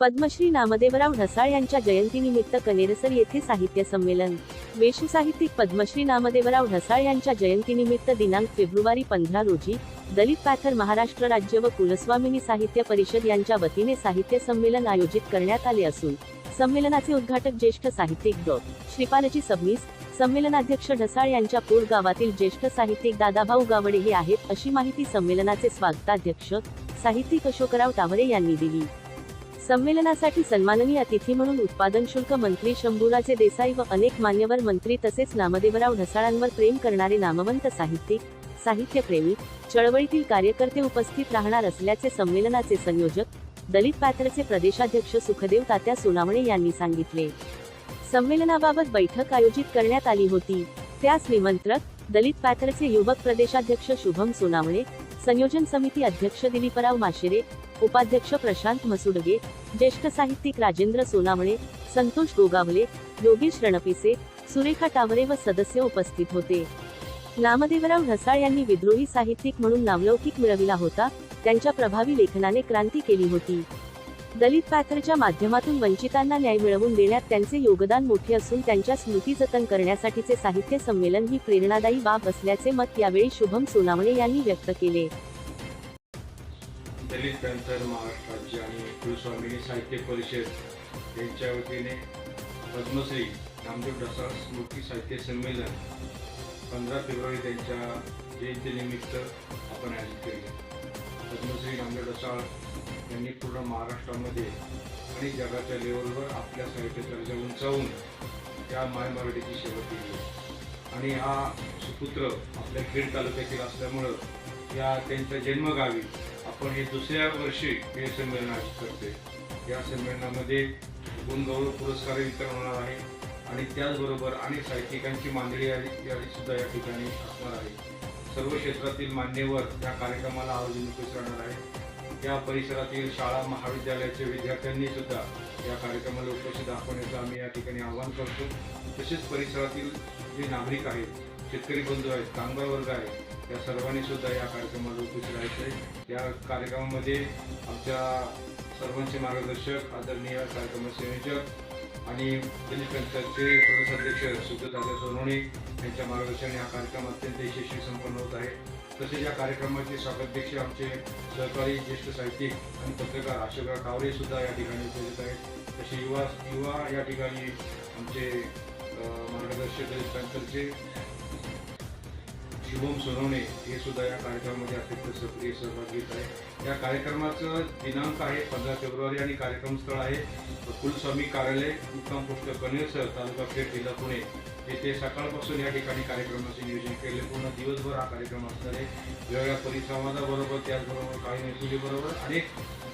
पद्मश्री नामदेवराव ढसाळ यांच्या जयंतीनिमित्त कनेरसर येथे साहित्य संमेलन. वेशू साहित्यिक पद्मश्री नामदेवराव ढसाळ यांच्या जयंतीनिमित्त दिनांक फेब्रुवारी पंधरा रोजी दलित पॅथर महाराष्ट्र राज्य व कुलस्वामिनी साहित्य परिषद यांच्या वतीने साहित्य संमेलन आयोजित करण्यात आले असून संमेलनाचे उद्घाटक ज्येष्ठ साहित्यिक डॉ. श्रीपालजी सबनीस संमेलनाध्यक्ष ढसाळ यांच्या पूर गावातील ज्येष्ठ साहित्यिक दादाभाऊ गावडे हे आहेत अशी माहिती संमेलनाचे स्वागताध्यक्ष साहित्यिक अशोकराव तावरे यांनी दिली. संमेलनासाठी सन्माननीय अतिथी म्हणून उत्पादन शुल्क मंत्री शंभूराजे देसाई व अनेक मान्यवर मंत्री तसेच नामदेवराव ढसाळांवर प्रेम करणारे नामवंत साहित्यिक साहित्यप्रेमी चळवळीतील कार्यकर्ते उपस्थित राहणार असल्याचे संमेलनाचे संयोजक दलित पॅथरचे प्रदेशाध्यक्ष सुखदेव तात्या सोनावणे यांनी सांगितले. संमेलनाबाबत बैठक आयोजित करण्यात आली होती. त्यास निमंत्रक दलित पॅथरचे युवक प्रदेशाध्यक्ष शुभम सोनावणे संयोजन समिती अध्यक्ष दिलीपराव माशेरे उपाध्यक्ष प्रशांत मसुडगे ज्येष्ठ साहित्यिक राजेंद्र सोनावणे संतोष गोगावले योगेश रणपिसे सुरेखा टावरे व सदस्य उपस्थित होते. नामदेवराव ढसाळ यांनी विद्रोही साहित्यिक म्हणून नावलौकिक मिळविला होता त्यांच्या प्रभावी लेखनाने क्रांती केली होती. दलित पॅथरच्या माध्यमातून वंचितांना न्याय मिळवून देण्यात त्यांचे योगदान मोठे असून त्यांच्या स्मृती जतन करण्यासाठीचे साहित्य संमेलन ही प्रेरणादायी बाब असल्याचे मत यावेळी शुभम सोनावणे यांनी व्यक्त केले. दलित पॅन्थर महाराष्ट्र राज्य आणि कुलस्वामिनी साहित्य परिषद यांच्या वतीने पद्मश्री नामदेव ढसाळ स्मृती साहित्य संमेलन पंधरा फेब्रुवारी त्यांच्या जयंतीनिमित्त आपण आयोजित केले. पद्मश्री नामदेव ढसाळ यांनी पूर्ण महाराष्ट्रामध्ये आणि जगाच्या लेवलवर आपल्या साहित्य दर्जा उंचावून त्या माय मराठीची सेवा केली. आणि हा सुपुत्र आपल्या खेड तालुक्यातील असल्यामुळं या त्यांच्या जन्मगावी आपण हे दुसऱ्या वर्षी हे संमेलन आयोजित करते. या संमेलनामध्ये गुणगौरव पुरस्कार वितरण होणार आहे आणि त्याचबरोबर अनेक साहित्यिकांची मांडणी यादी यादी सुद्धा या ठिकाणी असणार आहे. सर्व क्षेत्रातील मान्यवर या कार्यक्रमाला आयोजन उपस्थित राहणार आहे. या परिसरातील शाळा महाविद्यालयाच्या विद्यार्थ्यांनी सुद्धा या कार्यक्रमाला उपस्थित दाखवण्याचं आम्ही या ठिकाणी आवाहन करतो. तसेच परिसरातील जे नागरिक आहेत शेतकरी बंधू आहेत कामगार वर्ग आहेत या सर्वांनी सुद्धा या कार्यक्रमाला उपस्थित राहायचं आहे या कार्यक्रमामध्ये आमच्या सर्वांचे मार्गदर्शक आदरणीय कार्यक्रम संयोजक आणि दलित पंचायतचे प्रदेशाध्यक्ष सुखदादा सोनवणे यांच्या मार्गदर्शन हा कार्यक्रम अत्यंत यशस्वी संपन्न होत आहे. तसेच या कार्यक्रमाचे स्वागताध्यक्ष आमचे सहकारी ज्येष्ठ साहित्यिक आणि पत्रकार अशोकराव कावरे सुद्धा या ठिकाणी उपस्थित आहेत. तसे युवा युवा या ठिकाणी आमचे मार्गदर्शक दलित पॅन्थरचे शुभम सोनवणे हे सुद्धा या कार्यक्रमामध्ये अत्यंत सक्रिय सहभाग घेत आहे या कार्यक्रमाचं दिनांक आहे पंधरा फेब्रुवारी आणि कार्यक्रम स्थळ आहे कुलस्वामी कार्यालय मुक्काम पोस्ट कनेरसर तालुका खेड जिल्हा पुणे. येथे सकाळपासून या ठिकाणी कार्यक्रमाचे नियोजन केले. पूर्ण दिवसभर हा कार्यक्रम असणार आहे. वेगवेगळ्या परिसंवादाबरोबर त्याचबरोबर काही मैसुलीबरोबर अनेक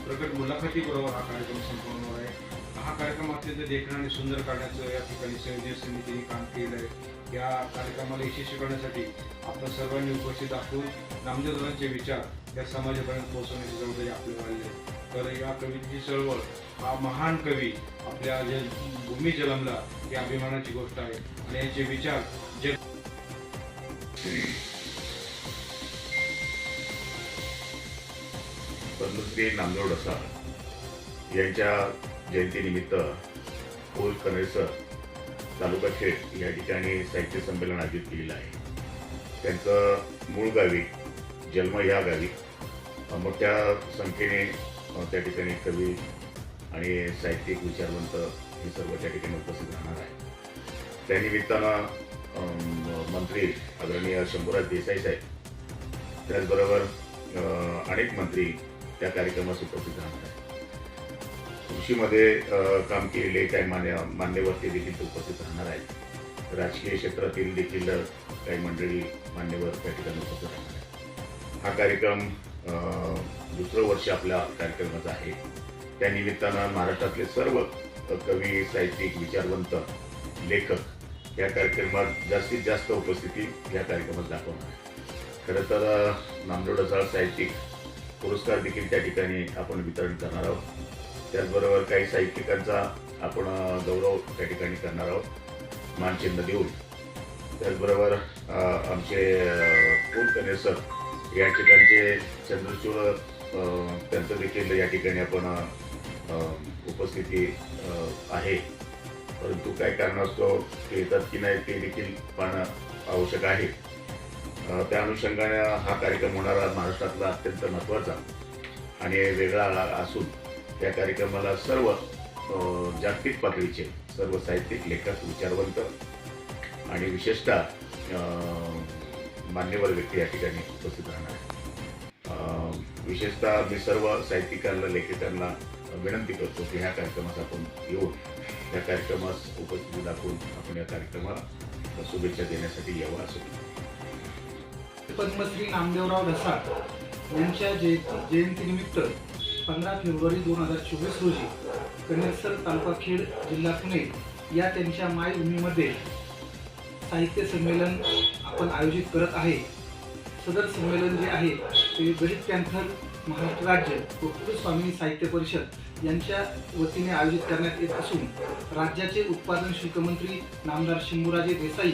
प्रकट मुलाखतीबरोबर हा कार्यक्रम संपन्न होणार आहे. हा कार्यक्रम अत्यंत देखणं आणि सुंदर करण्याचं या ठिकाणी संयोजन समितीने काम केलं आहे या कार्यक्रमाला यशस्वी करण्यासाठी आपण सर्वांनी उपस्थित दाखवून नामदेवरांचे विचार या समाजापर्यंत पोहोचवण्याची जबाबदारी आपल्याला आली आहे. तर या कवीची चळवळ हा महान कवी आपल्या जे भूमी जलमला ही अभिमानाची गोष्ट आहे. आणि यांचे विचार जे पद्मश्री नामदेव डसा यांच्या जयंतीनिमित्त पोल कनेसर तालुका शेठ या ठिकाणी साहित्य संमेलन आयोजित केलेलं आहे. त्यांचं मूळ गावी जन्म या गावी मोठ्या संख्येने त्या ठिकाणी कवी आणि साहित्यिक विचारवंत हे सर्व त्या ठिकाणी उपस्थित राहणार आहे त्यानिमित्तानं मंत्री आदरणीय शंभूराज देसाई साहेब त्याचबरोबर अनेक मंत्री त्या कार्यक्रमास उपस्थित राहणार आहेत. कृषीमध्ये काम केलेले काही मान्य मान्यवरती देखील उपस्थित राहणार आहेत. राजकीय क्षेत्रातील देखील काही मंडळी मान्यवर त्या ठिकाणी उपस्थित राहणार आहेत. हा कार्यक्रम दुसरं वर्ष आपल्या कार्यक्रमाचा आहे. त्या निमित्तानं महाराष्ट्रातले सर्व कवी साहित्यिक विचारवंत लेखक या कार्यक्रमात जास्तीत जास्त उपस्थिती या कार्यक्रमात दाखवणार आहे खरं तर नामदेव ढसाळ साहित्यिक पुरस्कार देखील त्या ठिकाणी आपण वितरण करणार आहोत. त्याचबरोबर काही साहित्यिकांचा आपण गौरव त्या ठिकाणी करणार आहोत. मानचिन्ह देऊन. त्याचबरोबर आमचे कुलकर्णे कनेसर या ठिकाणचे चंद्रचूड त्यांचं देखील या ठिकाणी आपण उपस्थिती आहे. परंतु काय कारणास्तव ते येतात की नाही ते देखील पाहणं आवश्यक आहे. त्या अनुषंगाने हा कार्यक्रम होणारा महाराष्ट्रातला अत्यंत महत्त्वाचा आणि वेगळा असून या कार्यक्रमाला सर्व जागतिक पातळीचे सर्व साहित्यिक लेखक विचारवंत आणि विशेषतः मान्यवर व्यक्ती या ठिकाणी उपस्थित राहणार आहे विशेषतः मी सर्व साहित्यिकांना लेखकांना विनंती करतो की ह्या कार्यक्रमास आपण येऊन या कार्यक्रमास उपस्थिती दाखवून आपण या कार्यक्रमाला शुभेच्छा देण्यासाठी यावं असं पद्मश्री नामदेवराव रसाळ यांच्या जयंती जयंतीनिमित्त पंधरा फेब्रुवारी दोन हजार चोवीस रोजी कनेरसर तालुका खेड जिल्हा पुणे या त्यांच्या मायभूमीमध्ये साहित्य संमेलन आपण आयोजित करत आहे. सदर संमेलन जे आहे ते गरीब पॅन्थर महाराष्ट्र राज्य व स्वामी साहित्य परिषद यांच्या वतीने आयोजित करण्यात येत असून राज्याचे उत्पादन शुल्क मंत्री नामदार शंभूराजे देसाई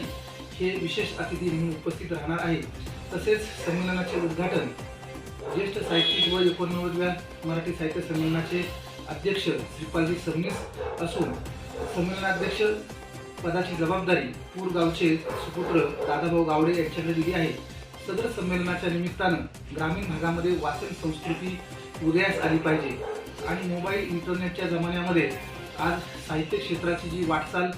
हे विशेष अतिथी म्हणून उपस्थित राहणार आहे तसेच संमेलनाचे उद्घाटन ज्येष्ठ साहित्यिक व एकोणनव्वदव्या मराठी साहित्य संमेलनाचे अध्यक्ष श्रीपालजी सबनीस असून संमेलनाध्यक्ष पदाची जबाबदारी पूर गावचे सुपुत्र दादाभाऊ गावडे यांच्याकडे दिली आहे. सदर संमेलनाच्या निमित्तानं ग्रामीण भागामध्ये वाचन संस्कृती उदयास आली पाहिजे आणि मोबाईल इंटरनेटच्या जमान्यामध्ये आज साहित्य क्षेत्राची जी वाटचाल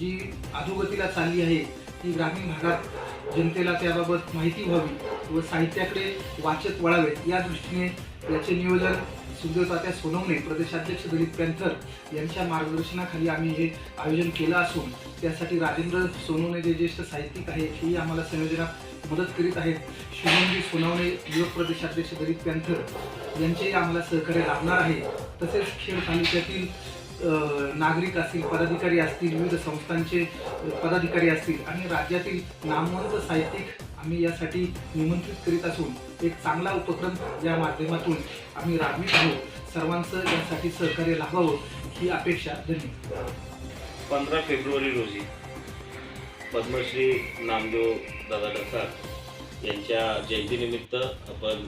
जी अधोगतीला चालली आहे ती ग्रामीण भागात जनतेला त्याबाबत माहिती व्हावी. व साहित्याकडे वाचक वळावेत. या दृष्टीने याचे नियोजन सुंदरतात्या सोनवणे प्रदेशाध्यक्ष दलित पॅन्थर यांच्या मार्गदर्शनाखाली आम्ही हे आयोजन केलं असून त्यासाठी राजेंद्र सोनवणे जे ज्येष्ठ साहित्यिक आहेत हेही आम्हाला संयोजनात मदत करीत आहेत. शुभमजी सोनवणे युवक प्रदेशाध्यक्ष दलित पॅन्थर यांचेही आम्हाला सहकार्य लाभणार आहे. तसेच खेड तालुक्यातील नागरिक असतील पदाधिकारी असतील विविध संस्थांचे पदाधिकारी असतील आणि राज्यातील नामवंत साहित्यिक आम्ही यासाठी निमंत्रित करीत असून एक चांगला उपक्रम या माध्यमातून आम्ही राबवित आहोत. सर्वांचं यासाठी सहकार्य लाभावं ही अपेक्षा धन्यवाद पंधरा फेब्रुवारी रोजी पद्मश्री नामदेव दादा डसाळ यांच्या जयंतीनिमित्त आपण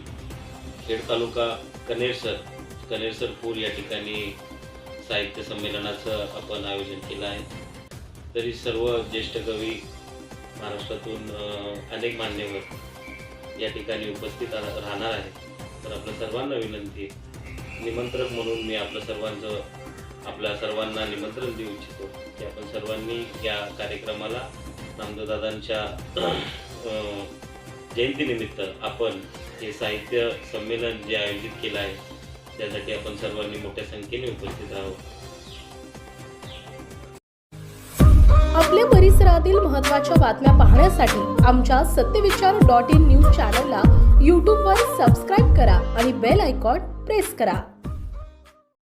खेड तालुका कनेरसर कनेरसर पूर या ठिकाणी साहित्य संमेलनाचं आपण आयोजन केलं आहे. तरी सर्व ज्येष्ठ कवी महाराष्ट्रातून अनेक मान्यवर या ठिकाणी उपस्थित राहणार आहेत. तर आपल्या सर्वांना विनंती निमंत्रक म्हणून मी आपलं सर्वांचं आपल्या सर्वांना निमंत्रण देऊ इच्छितो की आपण सर्वांनी या कार्यक्रमाला नामदेवदादांच्या जयंतीनिमित्त आपण हे साहित्य संमेलन जे आयोजित केलं आहे त्यासाठी आपण सर्वांनी मोठ्या संख्येने उपस्थित आहोत. आपल्या परिसरातील महत्त्वाच्या बातम्या पाहण्यासाठी आमच्या सत्यविचार डॉट इन न्यूज चॅनलला यूट्यूबवर सबस्क्राईब करा आणि बेल आयकॉन प्रेस करा.